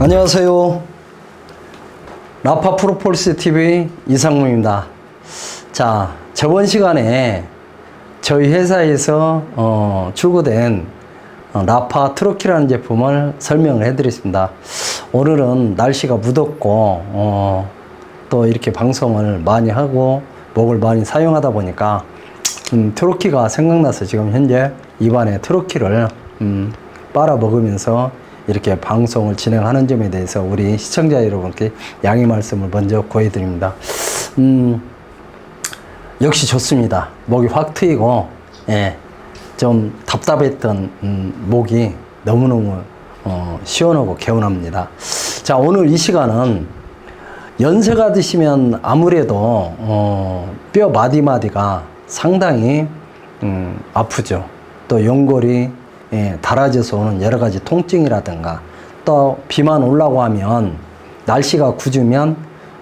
안녕하세요. 라파 프로폴리스 TV 이상무입니다. 자, 저번 시간에 저희 회사에서 어, 출고된 어, 라파 트로키라는 제품을 설명을 해드렸습니다. 오늘은 날씨가 무덥고 어, 또 이렇게 방송을 많이 하고 목을 많이 사용하다 보니까 음, 트로키가 생각나서 지금 현재 입안에 트로키를 음, 빨아 먹으면서 이렇게 방송을 진행하는 점에 대해서 우리 시청자 여러분께 양해 말씀을 먼저 구해드립니다. 음, 역시 좋습니다. 목이 확 트이고, 예, 좀 답답했던 음, 목이 너무너무 어, 시원하고 개운합니다. 자, 오늘 이 시간은 연세가 드시면 아무래도 어, 뼈 마디마디가 상당히 음, 아프죠. 또 연골이 예, 닳아져서 오는 여러 가지 통증이라든가 또 비만 올라고 하면 날씨가 굳으면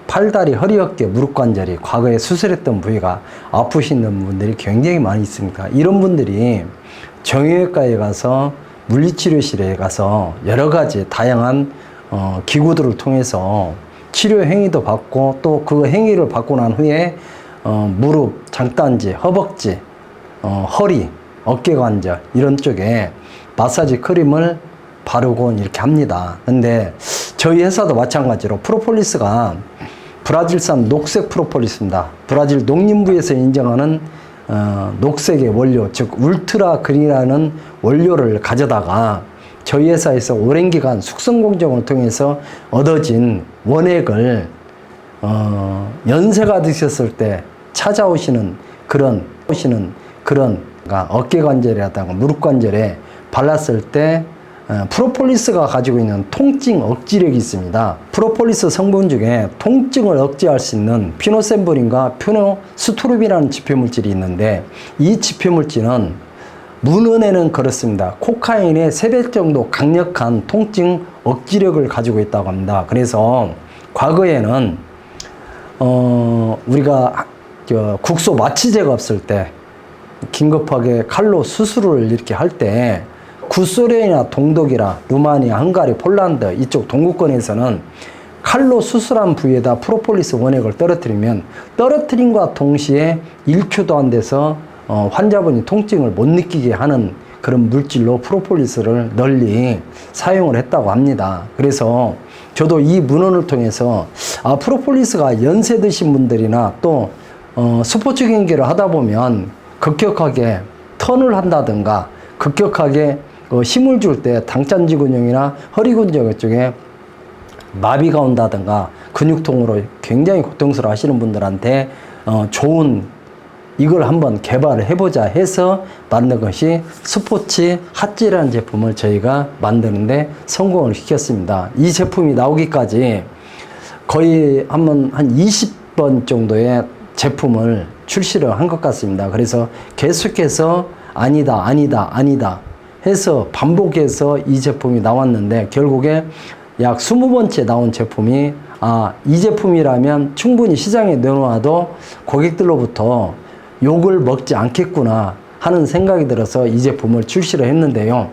팔다리, 허리, 어깨, 무릎 관절이 과거에 수술했던 부위가 아프시는 분들이 굉장히 많이 있습니다. 이런 분들이 정형외과에 가서 물리치료실에 가서 여러 가지 다양한 어, 기구들을 통해서 치료 행위도 받고 또 그 행위를 받고 난 후에 어, 무릎, 장단지, 허벅지, 어, 허리, 어깨 관절 이런 쪽에 마사지 크림을 바르고 이렇게 합니다. 근데 저희 회사도 마찬가지로 프로폴리스가 브라질산 녹색 프로폴리스입니다. 브라질 농림부에서 인정하는 어, 녹색의 원료, 즉 울트라 그린이라는 원료를 가져다가 저희 회사에서 오랜 기간 숙성 공정을 통해서 얻어진 원액을 어, 연세가 드셨을 때 찾아오시는 그런 오시는 그런 그러니까 어깨 관절이라든가 무릎 관절에 발랐을 때 어, 프로폴리스가 가지고 있는 통증 억지력이 있습니다. 프로폴리스 성분 중에 통증을 억제할 수 있는 피노셈브린과 피노스트룹이라는 지표물질이 있는데 이 지표물질은 문헌에는 그렇습니다. 코카인의 3배 정도 강력한 통증 억지력을 가지고 있다고 합니다. 그래서 과거에는 어, 우리가 저 국소 마취제가 없을 때 긴급하게 칼로 수술을 이렇게 할 때 구소련이나 동독이나 루마니아, 헝가리, 폴란드 이쪽 동구권에서는 칼로 수술한 부위에다 프로폴리스 원액을 떨어뜨리면 떨어뜨림과 동시에 1초도 안 돼서 어, 환자분이 통증을 못 느끼게 하는 그런 물질로 프로폴리스를 널리 사용을 했다고 합니다. 그래서 저도 이 문헌을 통해서 아, 프로폴리스가 연세 드신 분들이나 또 어, 스포츠 경기를 하다 보면 급격하게 턴을 한다든가 급격하게 어, 힘을 줄 때 당짠지 근육이나 허리 근육 쪽에 마비가 온다든가 근육통으로 굉장히 고통스러워 하시는 분들한테 어, 좋은 이걸 한번 개발을 해보자 해서 만든 것이 스포츠 핫지라는 제품을 저희가 만드는데 성공을 시켰습니다. 이 제품이 나오기까지 거의 한번 한 20번 정도의 제품을 출시를 한 것 같습니다. 그래서 계속해서 아니다, 아니다, 아니다 해서 반복해서 이 제품이 나왔는데 결국에 약 20번째 나온 제품이 아, 이 제품이라면 충분히 시장에 내놓아도 고객들로부터 욕을 먹지 않겠구나 하는 생각이 들어서 이 제품을 출시를 했는데요.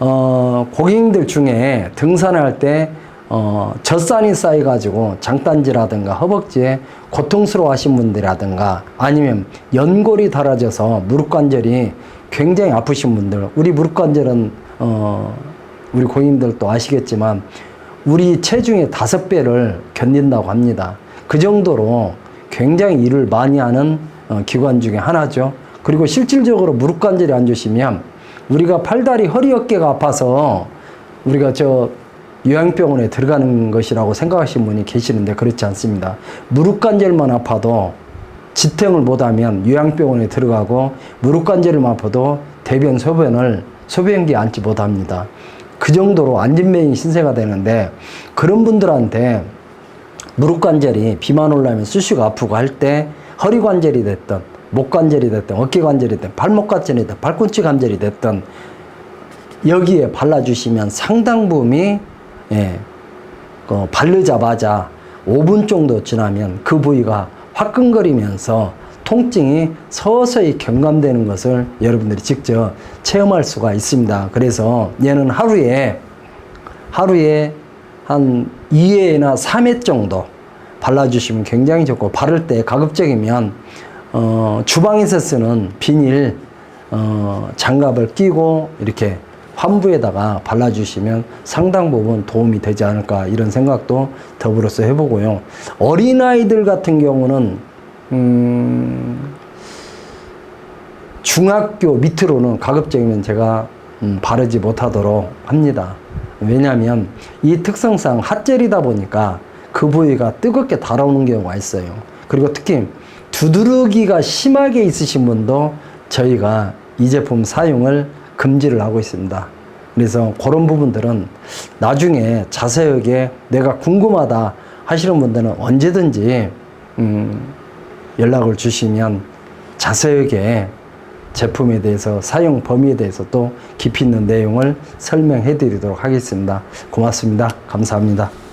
어, 고객님들 중에 등산을 할때 어, 젖산이 쌓여가지고 장단지라든가 허벅지에 고통스러워 하신 분들이라든가 아니면 연골이 닳아져서 무릎 관절이 굉장히 아프신 분들 우리 무릎 관절은 어, 우리 고객님들도 아시겠지만 우리 체중의 다섯 배를 견딘다고 합니다. 그 정도로 굉장히 일을 많이 하는 어, 기관 중에 하나죠. 그리고 실질적으로 무릎 관절이 안 좋으시면 우리가 팔다리 허리 어깨가 아파서 우리가 저 요양병원에 들어가는 것이라고 생각하시는 분이 계시는데 그렇지 않습니다. 무릎 관절만 아파도 지탱을 못하면 요양병원에 들어가고 무릎 관절만 아파도 대변 소변을 소변기에 앉지 못합니다. 그 정도로 안진뱅이 신세가 되는데 그런 분들한테 무릎 관절이 비만 올라면 수시가 아프고 할 때 허리 관절이 됐든 목 관절이 됐든 어깨 관절이 됐든 발목 관절이 됐든 발꿈치 관절이 됐든 여기에 발라주시면 상당 부분이 예, 그 바르자마자 5분 정도 지나면 그 부위가 화끈거리면서 통증이 서서히 경감되는 것을 여러분들이 직접 체험할 수가 있습니다. 그래서 얘는 하루에 하루에 한 2회나 3회 정도 발라주시면 굉장히 좋고 바를 때 가급적이면 어, 주방에서 쓰는 비닐 어, 장갑을 끼고 이렇게 환부에다가 발라주시면 상당 부분 도움이 되지 않을까 이런 생각도 더불어서 해보고요. 어린아이들 같은 경우는 음, 중학교 밑으로는 가급적이면 제가 음, 바르지 못하도록 합니다. 왜냐하면 이 특성상 핫젤이다 보니까 그 부위가 뜨겁게 달아오는 경우가 있어요. 그리고 특히 두드러기가 심하게 있으신 분도 저희가 이 제품 사용을 금지를 하고 있습니다. 그래서 그런 부분들은 나중에 자세하게 내가 궁금하다 하시는 분들은 언제든지 음, 연락을 주시면 자세하게 제품에 대해서 사용 범위에 대해서 또 깊이 있는 내용을 설명해 드리도록 하겠습니다. 고맙습니다. 감사합니다.